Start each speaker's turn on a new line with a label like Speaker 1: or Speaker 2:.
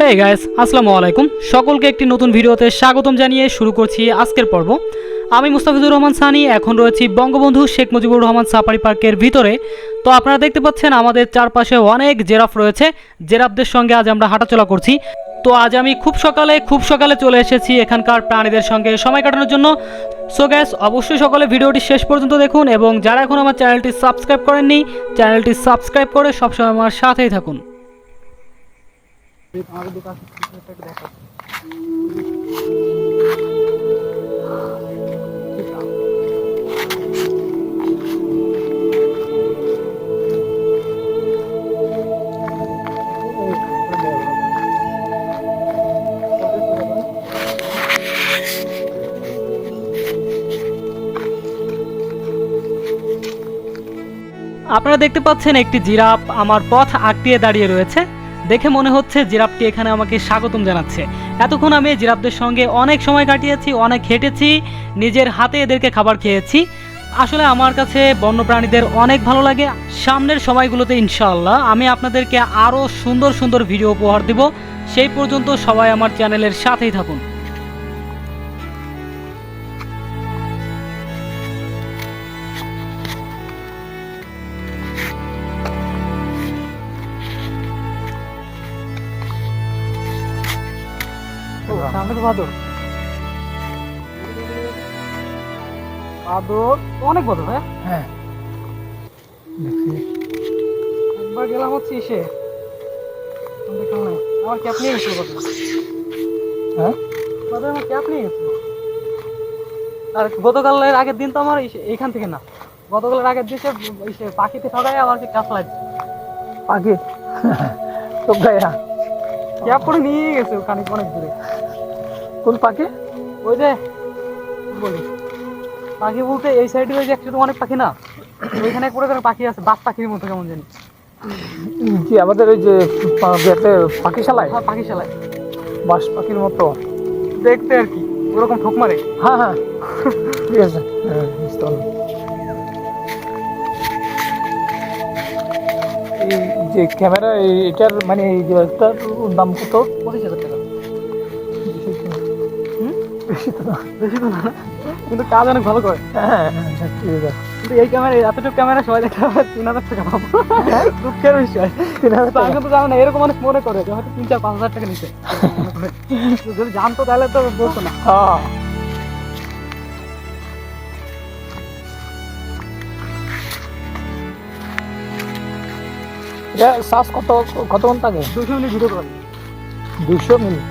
Speaker 1: Hey guys আসসালামু আলাইকুম। সকলকে একটি নতুন ভিডিওতে স্বাগতম জানিয়ে শুরু করছি আজকের পর্ব। আমি মুস্তাফিজুর রহমান সানি, এখন রয়েছি বঙ্গবন্ধু শেখ মুজিবুর রহমান সাফারি পার্কের ভিতরে। তো আপনারা দেখতে পাচ্ছেন আমাদের চারপাশে অনেক জেরাফ রয়েছে। জেরাফদের সঙ্গে আজ আমরা হাঁটাচলা করছি। তো আজ আমি খুব সকালে খুব সকালে চলে এসেছি এখানকার প্রাণীদের সঙ্গে সময় কাটানোর জন্য। সো গ্যাস অবশ্যই সকলে ভিডিওটি শেষ পর্যন্ত দেখুন এবং যারা এখন আমার চ্যানেলটি সাবস্ক্রাইব করেননি, চ্যানেলটি সাবস্ক্রাইব করে সবসময় আমার সাথেই থাকুন। আপনারা দেখতে পাচ্ছেন একটি জিরাফ আমার পথ আঁকড়িয়ে দাঁড়িয়ে রয়েছে। দেখে মনে হচ্ছে জিরাফটি এখানে আমাকে স্বাগতম জানাচ্ছে। এতক্ষণ আমি জিরাফদের সঙ্গে অনেক সময় কাটিয়েছি, অনেক হেঁটেছি, নিজের হাতে এদেরকে খাবার খেয়েছি। আসলে আমার কাছে বন্যপ্রাণীদের অনেক ভালো লাগে। সামনের সময়গুলোতে ইনশাআল্লাহ আমি আপনাদেরকে আরও সুন্দর সুন্দর ভিডিও উপহার দেব। সেই পর্যন্ত সবাই আমার চ্যানেলের সাথেই থাকুন। সামনে তো বাদর। বাদর অনেক হ্যাঁ?
Speaker 2: হ্যাঁ।
Speaker 1: একবার গেলাম হচ্ছে এসে। দেখলাম না আমার ক্যাপ নিয়ে গেছিল
Speaker 2: হ্যাঁ?
Speaker 1: বাদর আমার ক্যাপ নিয়ে গেছিল আর গতকালের আগের দিন তো আমার এইখান থেকে না। গতকালের আগের দিন সে পাখিতে ঠকায় আমাকে ক্যাপ লাগছে।
Speaker 2: পাখি?
Speaker 1: ক্যাপ করে নিয়ে গেছে ওখানে অনেক দূরে।
Speaker 2: কোন পাখি?
Speaker 1: ওই যে বলি? পাখি বলতে এই সাইডে ওই যে একটু অনেক পাখি না ওইখানে করে করে পাখি আছে বাস পাখির মতো কেমন জানি।
Speaker 2: কি আমাদের ওই যে পাখিশালায়
Speaker 1: হ্যাঁ পাখি চালায়
Speaker 2: বাস পাখির মতো।
Speaker 1: দেখতে আর কি ওরকম ঠোক মারে।
Speaker 2: হ্যাঁ হ্যাঁ। ঠিক আছে। হ্যাঁ, এই যে ক্যামেরা এটার মানে দাম কত?
Speaker 1: পঁচিশ হাজার টাকা?
Speaker 2: বেশি তো না। বেশি তো না
Speaker 1: কিন্তু কাজ অনেক ভালো করে।
Speaker 2: হ্যাঁ হ্যাঁ, হ্যাঁ,
Speaker 1: কিন্তু এই ক্যামেরা এতটুকু ক্যামেরা সবাই দেখতে পাবে তিন হাজার টাকা পাবো। দুঃখের বিষয়।
Speaker 2: তিন হাজার টাকা।
Speaker 1: কিন্তু জানো না এরকম অনেক মনে করে যে হয়তো তিন চার পাঁচ হাজার টাকা নিচ্ছে যদি জানতো তাহলে তো বলতো না।
Speaker 2: হ্যাঁ। শ্বাস কত কত ঘণ্টা
Speaker 1: দুশো মিনিট ভিডিও করে
Speaker 2: দুশো মিনিট।